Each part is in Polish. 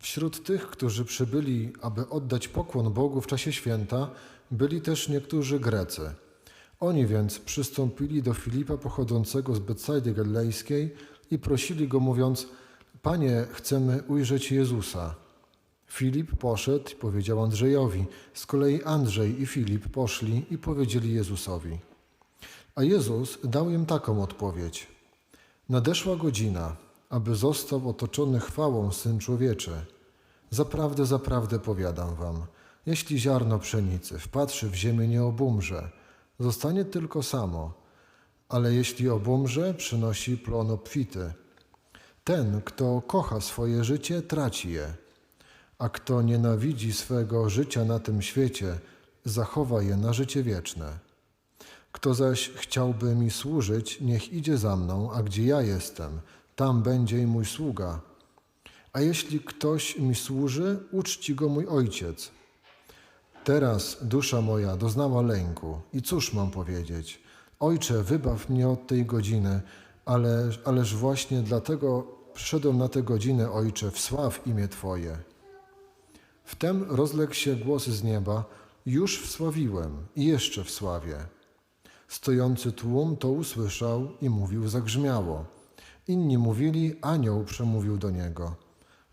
Wśród tych, którzy przybyli, aby oddać pokłon Bogu w czasie święta, byli też niektórzy Grecy. Oni więc przystąpili do Filipa pochodzącego z Betsaidy Galilejskiej i prosili go mówiąc: Panie, chcemy ujrzeć Jezusa. Filip poszedł i powiedział Andrzejowi. Z kolei Andrzej i Filip poszli i powiedzieli Jezusowi. A Jezus dał im taką odpowiedź: Nadeszła godzina, aby został otoczony chwałą Syn Człowieczy. Zaprawdę, zaprawdę powiadam wam, jeśli ziarno pszenicy wpatrzy w ziemię nie obumrze, zostanie tylko samo, ale jeśli obumrze, przynosi plon obfity. Ten, kto kocha swoje życie, traci je, a kto nienawidzi swego życia na tym świecie, zachowa je na życie wieczne. Kto zaś chciałby mi służyć, niech idzie za mną, a gdzie ja jestem, tam będzie i mój sługa. A jeśli ktoś mi służy, uczci go mój ojciec. Teraz dusza moja doznała lęku i cóż mam powiedzieć? Ojcze, wybaw mnie od tej godziny, ale, ależ właśnie dlatego przyszedłem na tę godzinę, Ojcze, wsław imię Twoje. Wtem rozległ się głos z nieba, już wsławiłem i jeszcze wsławię. Stojący tłum to usłyszał i mówił zagrzmiało. Inni mówili, anioł przemówił do niego.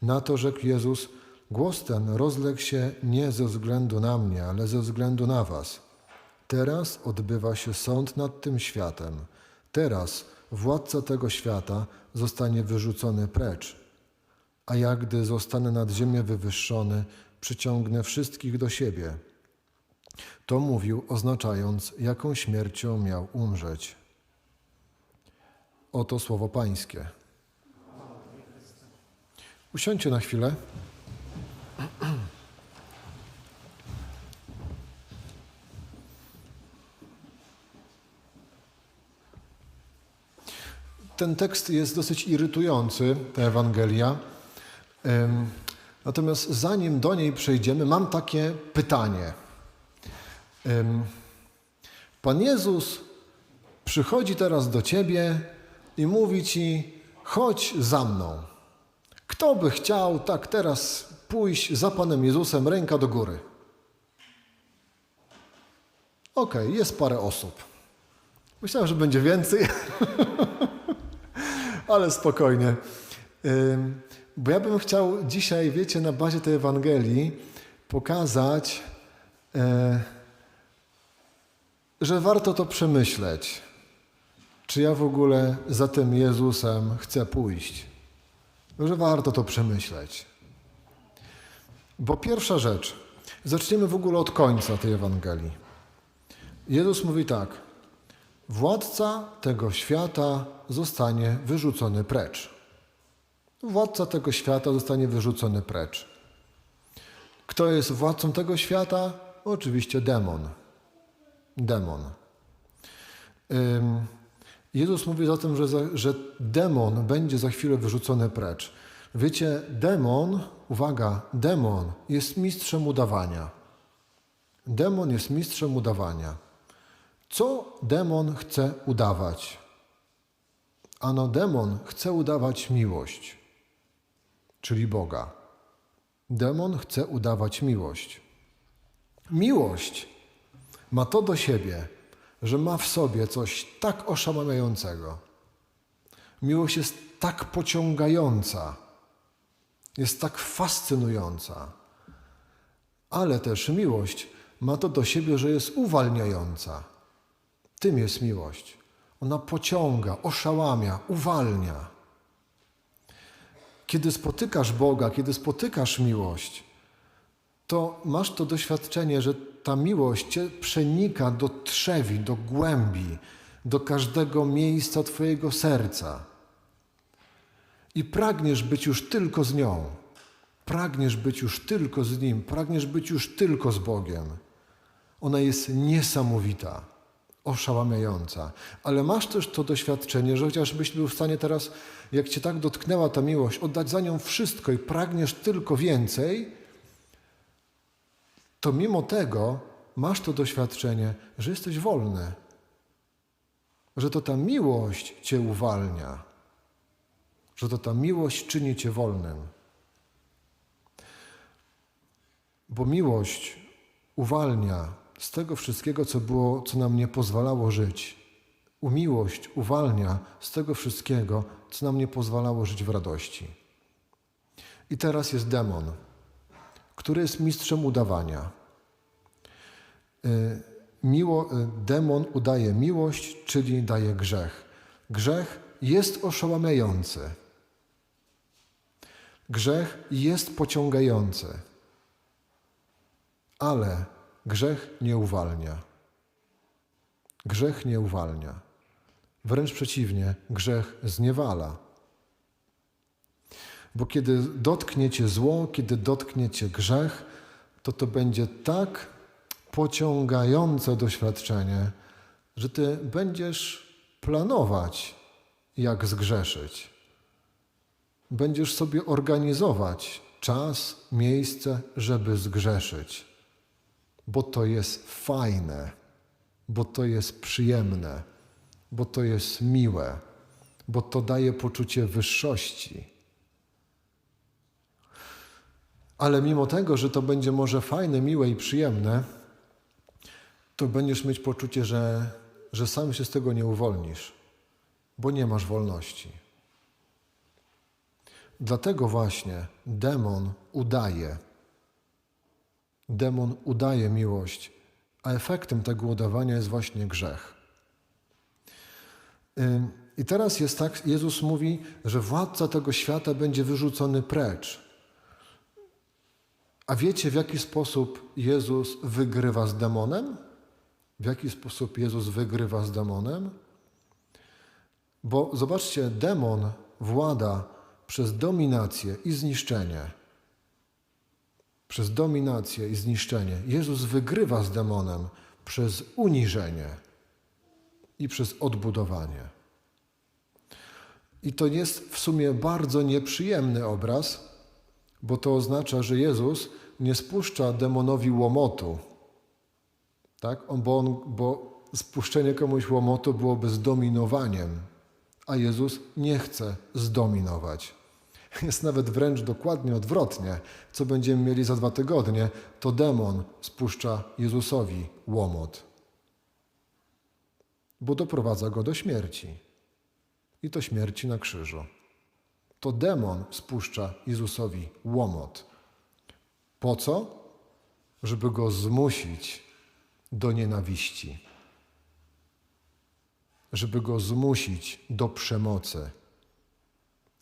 Na to rzekł Jezus, głos ten rozległ się nie ze względu na mnie, ale ze względu na was. Teraz odbywa się sąd nad tym światem. Teraz władca tego świata zostanie wyrzucony precz. A ja, gdy zostanę nad ziemię wywyższony, przyciągnę wszystkich do siebie. To mówił, oznaczając, jaką śmiercią miał umrzeć. Oto słowo Pańskie. Usiądźcie na chwilę. Ten tekst jest dosyć irytujący, ta Ewangelia. Natomiast zanim do niej przejdziemy, mam takie pytanie. Pan Jezus przychodzi teraz do ciebie i mówi ci: chodź za mną. Kto by chciał tak teraz pójść za Panem Jezusem, ręka do góry? Okej, jest parę osób. Myślałem, że będzie więcej, ale spokojnie. Bo ja bym chciał dzisiaj, wiecie, na bazie tej Ewangelii pokazać, e, że warto to przemyśleć. Czy ja w ogóle za tym Jezusem chcę pójść? Że warto to przemyśleć. Bo pierwsza rzecz, zaczniemy w ogóle od końca tej Ewangelii. Jezus mówi tak: Władca tego świata zostanie wyrzucony precz. Władca tego świata zostanie wyrzucony precz. Kto jest władcą tego świata? Oczywiście demon. Demon. Jezus mówi zatem, że, za, że demon będzie za chwilę wyrzucony precz. Wiecie, demon, uwaga, demon jest mistrzem udawania. Demon jest mistrzem udawania. Co demon chce udawać? Ano, demon chce udawać miłość, czyli Boga. Demon chce udawać miłość. Miłość ma to do siebie, że ma w sobie coś tak oszałamiającego. Miłość jest tak pociągająca, jest tak fascynująca, ale też miłość ma to do siebie, że jest uwalniająca. Tym jest miłość. Ona pociąga, oszałamia, uwalnia. Kiedy spotykasz Boga, kiedy spotykasz miłość, to masz to doświadczenie, że ta miłość cię przenika do trzewi, do głębi, do każdego miejsca Twojego serca. I pragniesz być już tylko z nią. Pragniesz być już tylko z Nim, pragniesz być już tylko z Bogiem. Ona jest niesamowita, oszałamiająca, ale masz też to doświadczenie, że chociażbyś był w stanie teraz, jak Cię tak dotknęła ta miłość, oddać za nią wszystko i pragniesz tylko więcej, to mimo tego masz to doświadczenie, że jesteś wolny, że to ta miłość Cię uwalnia, że to ta miłość czyni Cię wolnym. Bo miłość uwalnia z tego wszystkiego, co było, co nam nie pozwalało żyć. U miłość uwalnia z tego wszystkiego, co nam nie pozwalało żyć w radości. I teraz jest demon, który jest mistrzem udawania. Y, Miło, y, demon udaje miłość, czyli daje grzech. Grzech jest oszałamiający. Grzech jest pociągający, ale grzech nie uwalnia. Grzech nie uwalnia. Wręcz przeciwnie, grzech zniewala. Bo kiedy dotkniecie zło, kiedy dotkniecie grzech, to to będzie tak pociągające doświadczenie, że ty będziesz planować, jak zgrzeszyć. Będziesz sobie organizować czas, miejsce, żeby zgrzeszyć, bo to jest fajne, bo to jest przyjemne, bo to jest miłe, bo to daje poczucie wyższości. Ale mimo tego, że to będzie może fajne, miłe i przyjemne, to będziesz mieć poczucie, że, że sam się z tego nie uwolnisz, bo nie masz wolności. Dlatego właśnie demon udaje. Demon udaje miłość, a efektem tego udawania jest właśnie grzech. I teraz jest tak, Jezus mówi, że władca tego świata będzie wyrzucony precz. A wiecie, w jaki sposób Jezus wygrywa z demonem? W jaki sposób Jezus wygrywa z demonem? Bo zobaczcie, demon włada przez dominację i zniszczenie. Przez dominację i zniszczenie. Jezus wygrywa z demonem przez uniżenie i przez odbudowanie. I to jest w sumie bardzo nieprzyjemny obraz, bo to oznacza, że Jezus nie spuszcza demonowi łomotu, tak? Bo, on, bo spuszczenie komuś łomotu byłoby zdominowaniem, a Jezus nie chce zdominować. Jest nawet wręcz dokładnie odwrotnie. Co będziemy mieli za dwa tygodnie, to demon spuszcza Jezusowi łomot, bo doprowadza go do śmierci. I to śmierci na krzyżu. To demon spuszcza Jezusowi łomot. Po co? Żeby go zmusić do nienawiści, żeby go zmusić do przemocy.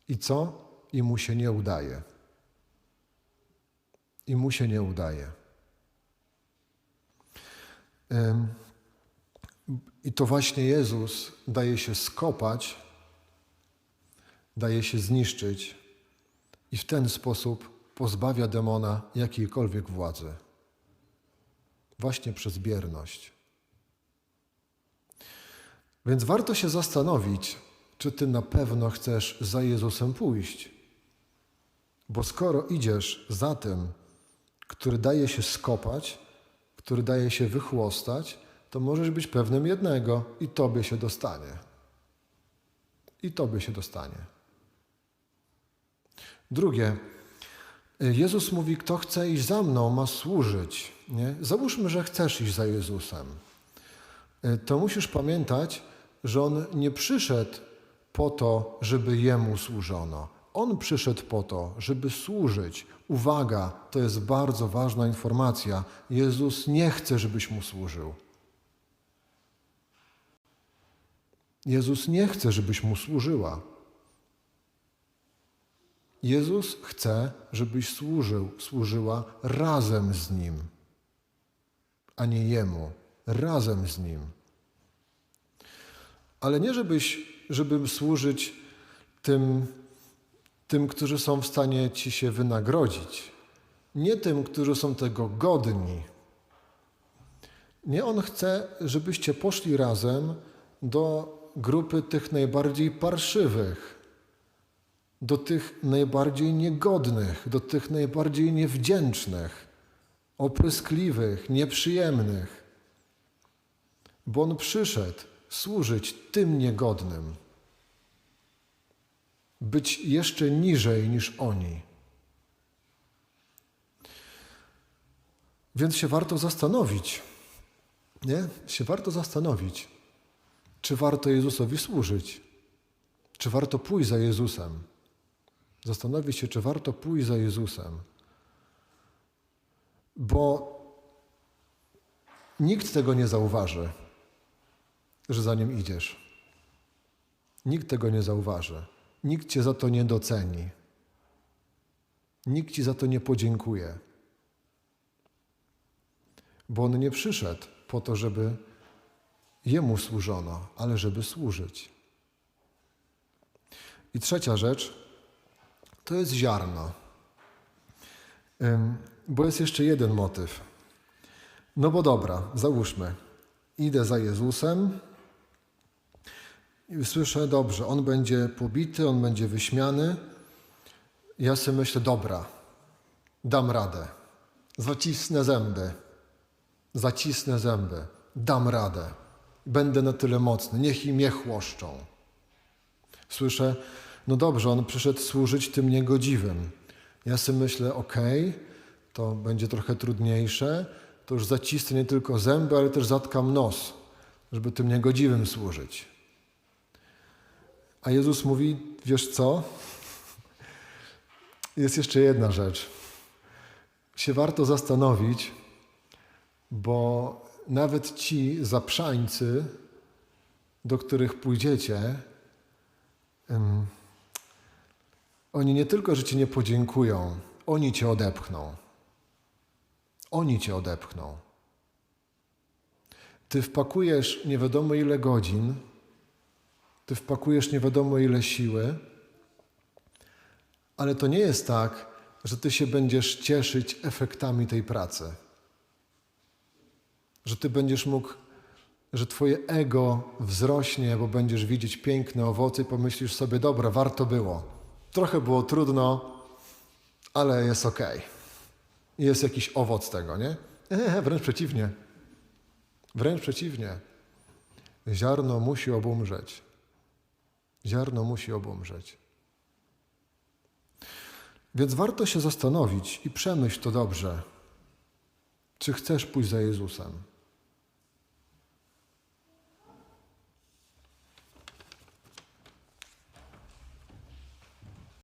I co? I mu się nie udaje. I mu się nie udaje. I to właśnie Jezus daje się skopać, daje się zniszczyć i w ten sposób pozbawia demona jakiejkolwiek władzy. Właśnie przez bierność. Więc warto się zastanowić, czy ty na pewno chcesz za Jezusem pójść. Bo skoro idziesz za tym, który daje się skopać, który daje się wychłostać, to możesz być pewnym jednego i tobie się dostanie. I tobie się dostanie. Drugie, Jezus mówi, kto chce iść za mną, ma służyć. Nie? Załóżmy, że chcesz iść za Jezusem. To musisz pamiętać, że On nie przyszedł po to, żeby Jemu służono. On przyszedł po to, żeby służyć. Uwaga, to jest bardzo ważna informacja. Jezus nie chce, żebyś Mu służył. Jezus nie chce, żebyś Mu służyła. Jezus chce, żebyś służył, służyła razem z Nim, a nie Jemu, razem z Nim. Ale nie żebyś, żeby służyć tym, tym, którzy są w stanie Ci się wynagrodzić, nie tym, którzy są tego godni. Nie On chce, żebyście poszli razem do grupy tych najbardziej parszywych, do tych najbardziej niegodnych, do tych najbardziej niewdzięcznych, opryskliwych, nieprzyjemnych. Bo On przyszedł służyć tym niegodnym, być jeszcze niżej niż oni. Więc się warto zastanowić, nie? Się warto zastanowić, czy warto Jezusowi służyć, czy warto pójść za Jezusem. Zastanowić się, czy warto pójść za Jezusem. Bo nikt tego nie zauważy, że za nim idziesz. Nikt tego nie zauważy. Nikt cię za to nie doceni. Nikt ci za to nie podziękuje. Bo on nie przyszedł po to, żeby jemu służono, ale żeby służyć. I trzecia rzecz to jest ziarno. Bo jest jeszcze jeden motyw. No bo dobra, załóżmy, idę za Jezusem i słyszę, dobrze, on będzie pobity, on będzie wyśmiany. Ja sobie myślę, dobra, dam radę, zacisnę zęby, zacisnę zęby, dam radę, będę na tyle mocny, niech i mnie chłoszczą. Słyszę, no dobrze, on przyszedł służyć tym niegodziwym. Ja sobie myślę, okej, to będzie trochę trudniejsze, to już zacisnę nie tylko zęby, ale też zatkam nos, żeby tym niegodziwym służyć. A Jezus mówi, wiesz co? Jest jeszcze jedna rzecz. Się warto zastanowić, bo nawet ci zaprzańcy, do których pójdziecie, em, oni nie tylko, że ci nie podziękują, oni cię odepchną. Oni cię odepchną. Ty wpakujesz nie wiadomo ile godzin, ty wpakujesz nie wiadomo ile siły, ale to nie jest tak, że ty się będziesz cieszyć efektami tej pracy. Że ty będziesz mógł, że twoje ego wzrośnie, bo będziesz widzieć piękne owoce i pomyślisz sobie, dobra, warto było. Trochę było trudno, ale jest ok. Jest jakiś owoc tego, nie? Nie, wręcz przeciwnie. Wręcz przeciwnie. Ziarno musi obumrzeć. Ziarno musi obumrzeć. Więc warto się zastanowić i przemyśl to dobrze. Czy chcesz pójść za Jezusem?